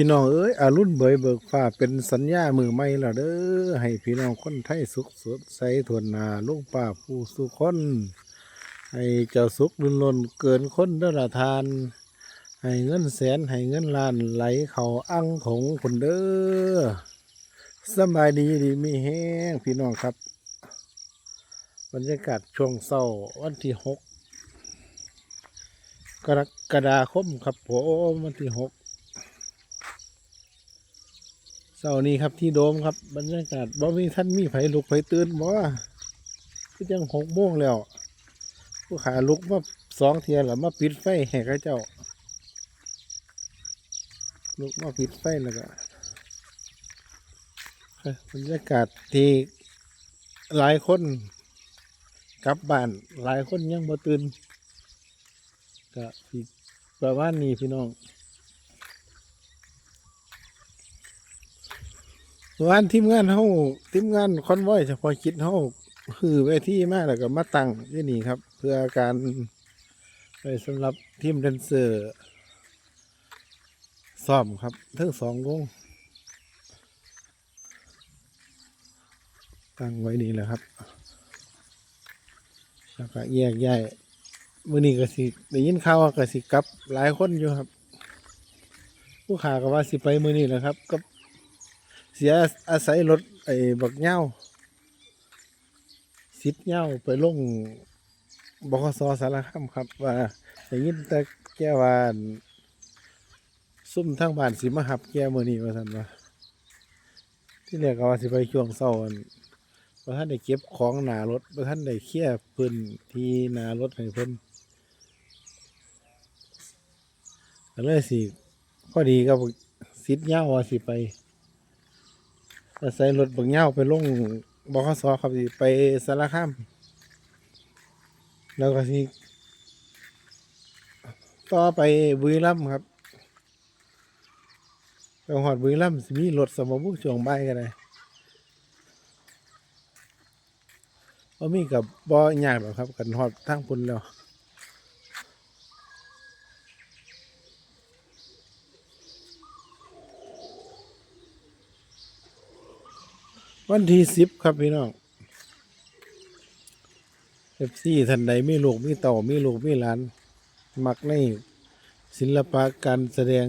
พี่น้องเอ้ยอารุ่นเบยเบิกฟ้าเป็นสัญญามือใหม่ละเด้อให้พี่น้องคนไทยสุขสดใสทวนนาลุงป้าผู้สุขคนให้เจ้าสุขลุนลนเกินคนเด้อละทาน ให้เงินแสนให้เงินล้านไหลเข่าอั้งถงคนเด้อสบายดีดีมีแห้งพี่น้องครับ บรรยากาศช่วงเศร้าวันที่หกกรกฎาคมครับผมวันที่หก เสาร์นี้ครับที่โดมครับบรรยากาศบ่มีท่านมีไผลุกไผตื่นบ่ก็ยังหกโมงแล้ว ผู้ขาลุกมาสองเทียแล้วมาปิดไฟให้เขาเจ้า ลุกมาปิดไฟแล้วก็บรรยากาศที่หลายคนกลับบ้านหลายคนยังบ่ตื่นก็ประมาณนี้พี่น้อง วันทีมงานเฮาทีมงานคอนไวอยเฉพาะคิดเฮาคือเวทีมากแล้วก็มาตั้งที่นี่ครับ เพื่อการไปสำหรับทีมแดนเซอร์ซ้อมครับทั้งสองวงตั้งไว้นี่แหละครับ แล้วก็แยกย้ายมื้อนี้ก็สิได้ยินข่าวก็สิกลับหลายคนอยู่ครับ ผู้ขาก็ว่าสิไปมื้อนี้แหละครับก็ เสียอาศัยรถไอ้บักเง้าสิบเง้าไปลงบกสสารคามครับ ว่าได้ยินแต่แก้วันซุ่มทางบ้านสิมาหับแก้มือนี้ว่าซั่นว่าที่แรกก็ว่าสิไปช่วงเช้าอั่นบ่ทันได้เก็บของหนารถบ่ทันได้เคลียพื้นที่หนารถให้เพิ่นก็เลยสิพอดีกับสิทธิ์เง้าว่าสิไป อาศัยรถบางเง่าไปลงบขสครับสิไปสารคามแล้วก็สิต่อไปบุรีรัมย์ครับไปหอดบุรีรัมย์สิมีรถสมบุช่วงบ่ายก็ได้บ่มีกับบ่ยากหรอกครับ กันหอดทางพุ่นแล้ว วันที่สิบครับพี่น้องเอฟซีท่านใดมีลูกมีเต่ามีลูกมีหลาน มักในศิลปะการแสดง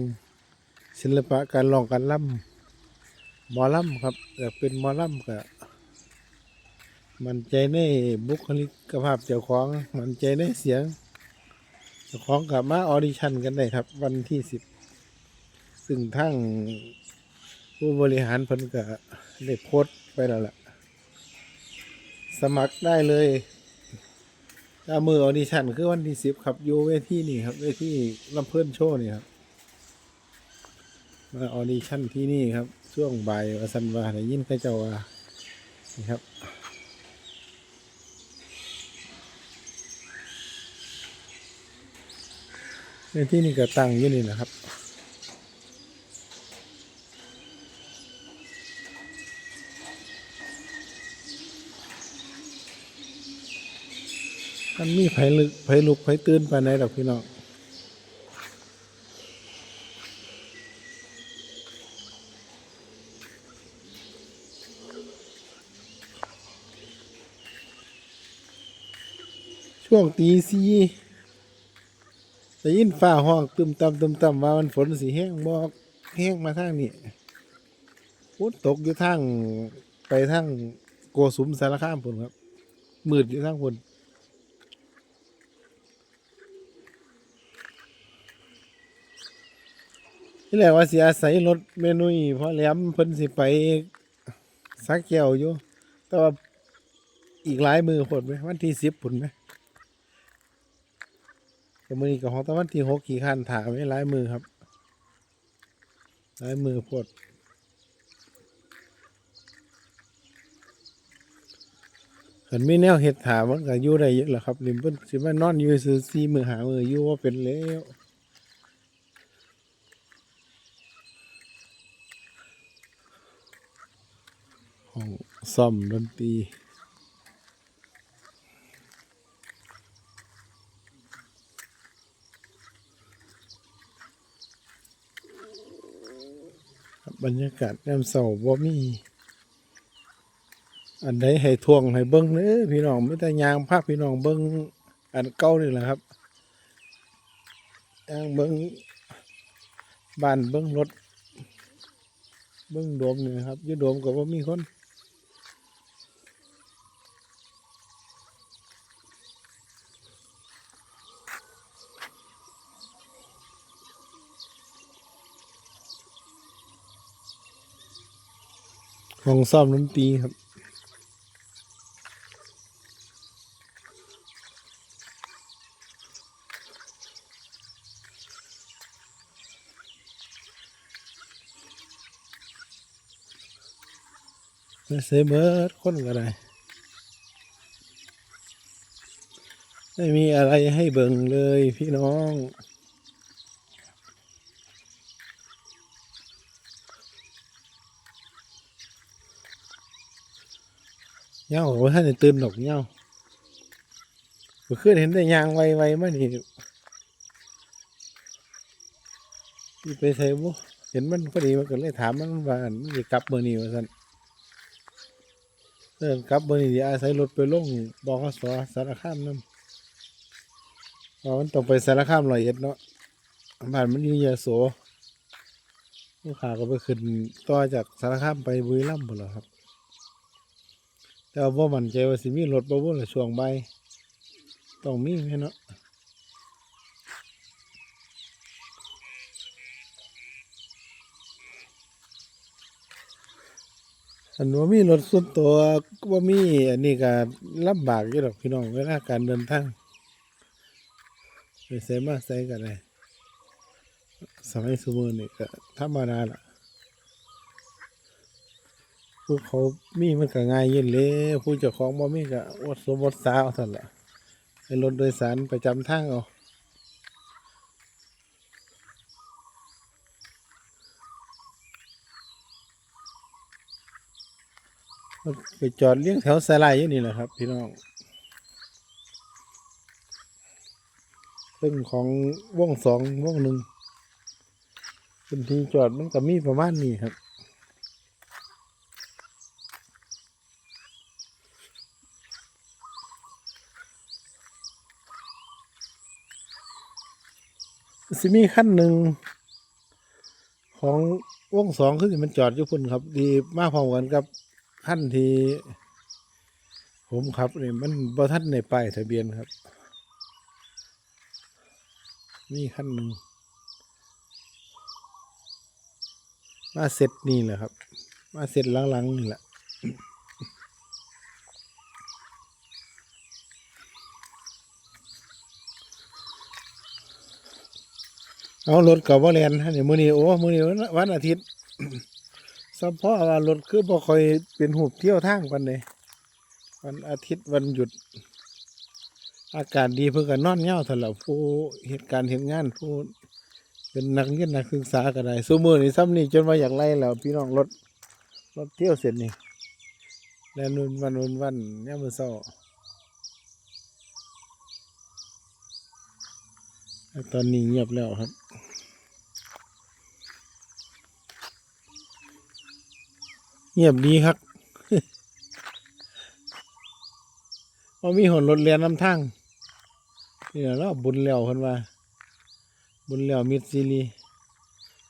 ศิลปะการร้องการล่ำหมอล่ำครับอยากเป็นหมอล่ำก็มันใจในบุคลิกภาพเจ้าของ มันใจในเสียงเจ้าของกลับมาออดิชั่นกันได้ครับ วันที่สิบซึ่งทั้งผู้บริหารเพิ่นก็ได้โพสต์ ไปแล้วล่ะสมัครได้เลยถ้ามือออดิชั่นคือวันที่สิบครับอยู่เวทีนี่ครับเวทีลำเพิ่นโชว์นี่ครับมาออดิชั่นที่นี่ครับ ช่วงบ่ายวันสันวาได้ยินใครเจ้าว่านี่ครับเวที่นี่ก็ตั้งอยู่นี่นะครับ มันมีไผลึกไผลุกไผตื่นไปไหนดอกพี่น้องช่วงตีสี่ได้ยินฟ้าห้องตึมตำตึมตำว่ามันฝนสีแห้งบอกแห้งมาทางนี้ฝนตกอยู่ทางไปทางโกสุมสารคามพุ่นครับ มืดอยู่ทางพุ่น ที่แรกว่าสิอาศัยรถเมนุยเพราะแหลมเพิ่นสิไปสักแก้วอยู่ แต่ว่าอีกหลายมือผลไหมวันที่สิบผลไหมแต่มือนี้กับของตะวันที่หกขี่ขันถามไว้หลายมือครับหลายมือพดขันไม่แนวเห็ดถามมันก็อยู่ได้เยอะแหละครับริมเพิ่นสิมานอนอยู่ซื้อซีมือหามืออยู่ว่าเป็นแล้ว ห้องซ่อมดนตรีบรรยากาศยามเสาร์บ่มี อันใดให้ทวงให้เบิ้งเด้อพี่น้องไม่แต่ยางภาพพี่น้องเบิ้งอันเก่านี่แหละครับยางเบิ้งบ้านเบิ้งรถ เบิ้งโดมนี่นะครับอยูโดมก็บ่มีคน ห้องซ่อมดนตรีครับไม่เสยเบิดคนก็ได้ไม่มีอะไรให้เบิ่งเลยพี่น้อง เงาว่าท่านได้ตื่นดอกเงาเมื่อคืนเห็นได้ยางไวๆมานี่ที่ไปใส่บุเห็นมันพอดีมันก็เลยถามมันว่ามันจะกลับเมื่อนี้ว่าสันเออกลับเมื่อนี้สิอาศัยรถไปลงบขสอสารคามนั่นเพราะมันต้องไปสารคามร้อยเอ็ดเนาะบ้านมันอยู่ยโสลูกค้าก็ไปขึ้นต่อจากสารคามไปบุรีรัมย์หมดแล้วครับ แต่ว่ามั่นใจว่าสิมีรถบ่บ่ละช่วงใบต้องมีแม่เนาะอันว่ามีรถส่วนตัวว่ามีอันนี้ก็ลำบากอยู่ดอกพี่น้องเวลาการเดินทางไปใส่มาใส่กันเลยสมัยสมือนี่ก็ธรรมดาล่ะ ผู้เขามีมันก็ง่ายเย็นเลยผู้เจ้าของบ่มีก็อดสมบดสาวสั่นละให้รถโดยสารประจำทางเอาไปจอดเลี้ยงแถวสายลายอยู่นี่แหละครับ พี่น้องซึ่งของวงสองวงหนึ่งพื้นที่จอดมันก็มีประมาณนี้ครับ สิมีขั้นหนึ่งของวงสองคือสิมันจอดอยู่พุ่นครับ ดีมากพร้อมกันกับขั้นที่ผมขับนี่มันบ่ทันในป้ายทะเบียนครับมีขั้นหนึ่งมาเสร็จนี่แหละครับ มาเสร็จหลังๆนี่แหละ เอารถกับว่าแลนฮะเนี่ยมื้อนี้โอ้มื้อนี้วันอาทิตย์ซัพพอว่ารถคือบ่ค่อยเป็นหูบเที่ยวทางกันเลยวันอาทิตย์วันหยุด อากาศดีเพื่อกันนอนเงาเถอะล่ะผู้เหตุการณ์เหตุงานผู้เป็นนักเรียนนักศึกษาก็ได้ซุมื้อนี้ซ้ำนี่จนว่าอยากไล่แล้วพี่น้องรถรถเที่ยวเสร็จนี่แล้วนุ่นวันนุ่นวันยามมื้อเช้าแล้ว ตอนนี้เงียบแล้วครับ เงียบดีครับพอมีหนรถเรียนน้ำทางนี่แหละเนาบุญแล้วคนว่า บุญแล้วมิดซีรี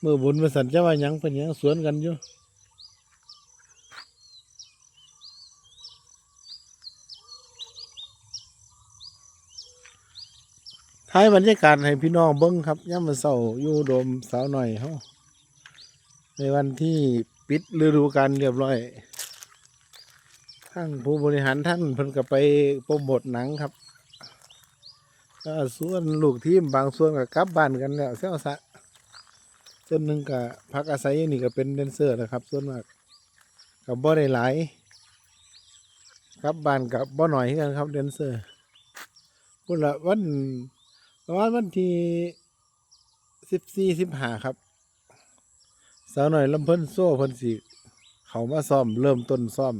เมื่อบุญมาสันจะว่ายังเป็นยังสวนกันอยู่ ท้ายบรรยากาศให้พี่น้องเบิ้งครับย่ามมาเศร้าอยู่โดมสาวหน่อยเฮาในวันที่ปิดฤดูกาลเรียบร้อยทั้งผู้บริหารท่านเพิ่นก็ไปโปรโมทหนังครับก็ส่วนลูกทีมบางส่วนก็กลับบ้านกันแล้วเสียวสะส่วนหนึ่งก็พักอาศัยอยู่นี่ก็เป็นแดนเซอร์นะครับ ส่วนมากกับบ่ได้หลายกลับบ้านกับบ่หน่อยกันครับแดนเซอร์พุ่นละวัน ประมาณวันที่สิบสี่สิบห้าครับ สาวหน่อยลำเพิ่นโซ่เพิ่นสิเขามาซ่อมเริ่มต้นซ่อม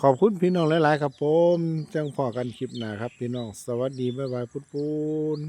ขอบคุณพี่น้องหลาย ๆ ครับผม จังพอกันคลิปหน้าครับ พี่น้อง สวัสดี บ๊ายบายพุทธพูน